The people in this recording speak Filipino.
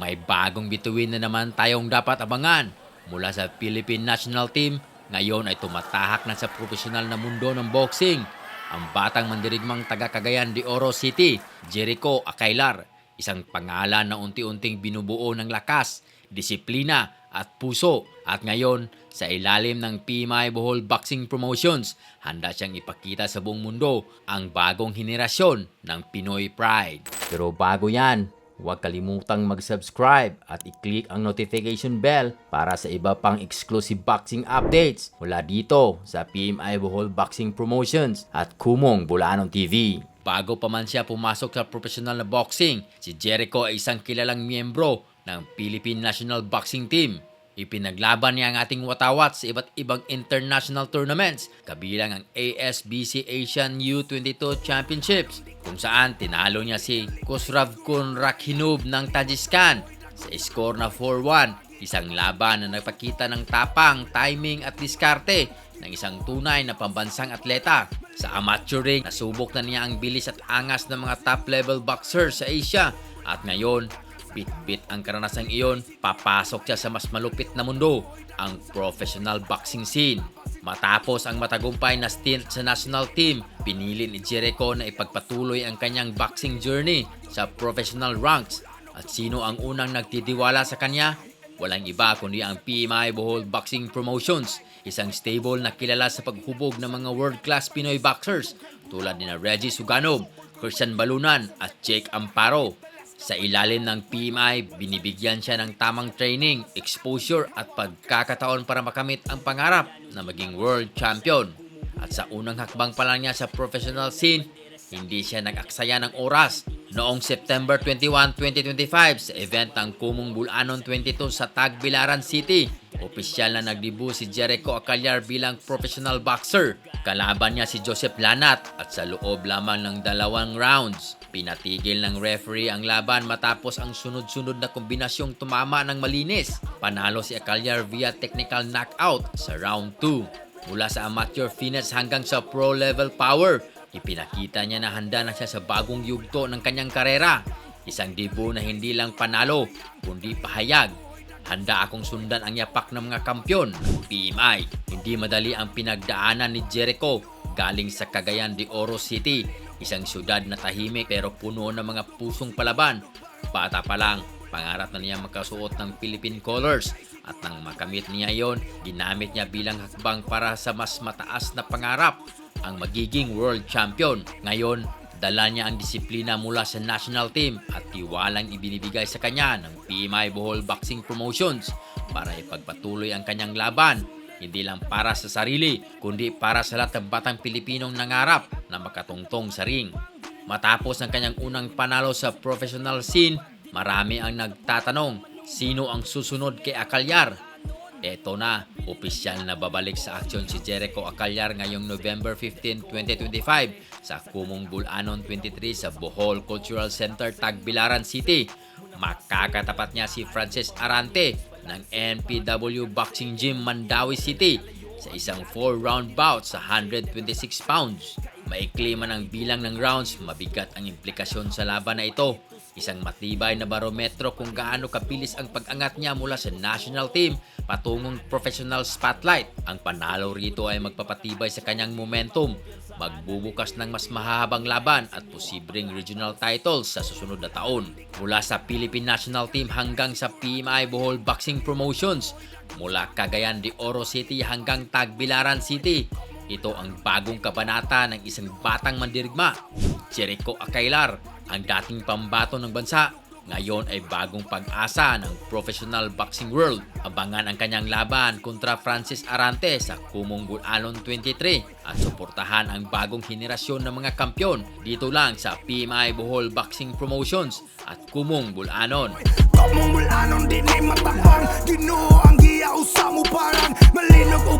May bagong bituin na naman tayong dapat abangan mula sa Philippine National Team. Ngayon ay tumatahak na sa profesional na mundo ng boxing. Ang batang mandirigmang taga Cagayan de Oro City, Jericho Akailar. Isang pangalan na unti-unting binubuo ng lakas, disiplina at puso. At ngayon, sa ilalim ng PMI Bohol Boxing Promotions, handa siyang ipakita sa buong mundo ang bagong henerasyon ng Pinoy Pride. Pero bago yan, huwag kalimutang mag-subscribe at i-click ang notification bell para sa iba pang exclusive boxing updates mula dito sa PMI Bohol Boxing Promotions at Kumong Bulanon TV. Bago pa man siya pumasok sa professional na boxing, si Jericho ay isang kilalang miyembro ng Philippine National Boxing Team. Ipinaglaban niya ang ating watawat sa iba't ibang international tournaments, kabilang ang ASBC Asian U22 Championships, kung saan tinalo niya si Kusravkun Rakhinub ng Tajikistan sa score na 4-1, isang laban na nagpakita ng tapang, timing at diskarte ng isang tunay na pambansang atleta. Sa amateur ring, nasubok na niya ang bilis at angas ng mga top-level boxers sa Asia at ngayon, bit-bit ang karanasang iyon, papasok siya sa mas malupit na mundo, ang professional boxing scene. Matapos ang matagumpay na stint sa national team, pinili ni Jericho na ipagpatuloy ang kanyang boxing journey sa professional ranks. At sino ang unang nagtitiwala sa kanya? Walang iba kundi ang PMI Bohol Boxing Promotions, isang stable na kilala sa paghubog ng mga world-class Pinoy boxers tulad ni na Reggie Suganov, Christian Balunan at Jake Amparo. Sa ilalim ng PMI, binibigyan siya ng tamang training, exposure at pagkakataon para makamit ang pangarap na maging world champion. At sa unang hakbang pa lang niya sa professional scene, hindi siya nag-aksaya ng oras. Noong September 21, 2025 sa event ng Kumong Bulanon 22 sa Tagbilaran City, opisyal na nagdebu si Jericho Acalyar bilang professional boxer. Kalaban niya si Joseph Lanat at sa loob lamang ng dalawang rounds, pinatigil ng referee ang laban matapos ang sunod-sunod na kombinasyong tumama ng malinis. Panalo si Acalyar via technical knockout sa round 2. Mula sa amateur fitness hanggang sa pro level power, ipinakita niya na handa na siya sa bagong yugto ng kanyang karera. Isang debut na hindi lang panalo, kundi pahayag. Handa akong sundan ang yapak ng mga kampyon. PMI, hindi madali ang pinagdaanan ni Jericho galing sa Cagayan de Oro City, isang syudad na tahimik pero puno ng mga pusong palaban. Bata pa lang, pangarap na niya makasuot ng Philippine colors at nang makamit niya yon, ginamit niya bilang hakbang para sa mas mataas na pangarap, ang magiging world champion. Ngayon, dala niya ang disiplina mula sa national team at tiwalang ibinibigay sa kanya ng PMI Bohol Boxing Promotions para ipagpatuloy ang kanyang laban hindi lang para sa sarili, kundi para sa lahat ng batang Pilipinong nangarap na makatungtong sa ring. Matapos ang kanyang unang panalo sa professional scene, marami ang nagtatanong, sino ang susunod kay Akalyar? Eto na, opisyal na babalik sa aksyon si Jericho Acalyar ngayong November 15, 2025 sa Kumong Bulanon 23 sa Bohol Cultural Center, Tagbilaran City. Makakatapat niya si Francis Arante ng NPW Boxing Gym Mandawi City sa isang 4-round bout sa 126 pounds. Maikli man ang bilang ng rounds, mabigat ang implikasyon sa laban na ito. Isang matibay na barometro kung gaano kapilis ang pag-angat niya mula sa national team patungong professional spotlight. Ang panalo rito ay magpapatibay sa kanyang momentum, magbubukas ng mas mahahabang laban at posibleng regional titles sa susunod na taon. Mula sa Philippine National Team hanggang sa PMI Bohol Boxing Promotions, mula Cagayan de Oro City hanggang Tagbilaran City, ito ang bagong kabanata ng isang batang mandirigma, Jericho Akailar, ang dating pambato ng bansa. Ngayon ay bagong pag-asa ng professional boxing world. Abangan ang kanyang laban kontra Francis Arante sa Kumungul Alon 23 at suportahan ang bagong henerasyon ng mga kampyon dito lang sa PMI Bohol Boxing Promotions at Kumung Bulanon. Kumung Bulanon, di ni matapang, ginoo ang giyaw sa mo parang malinog o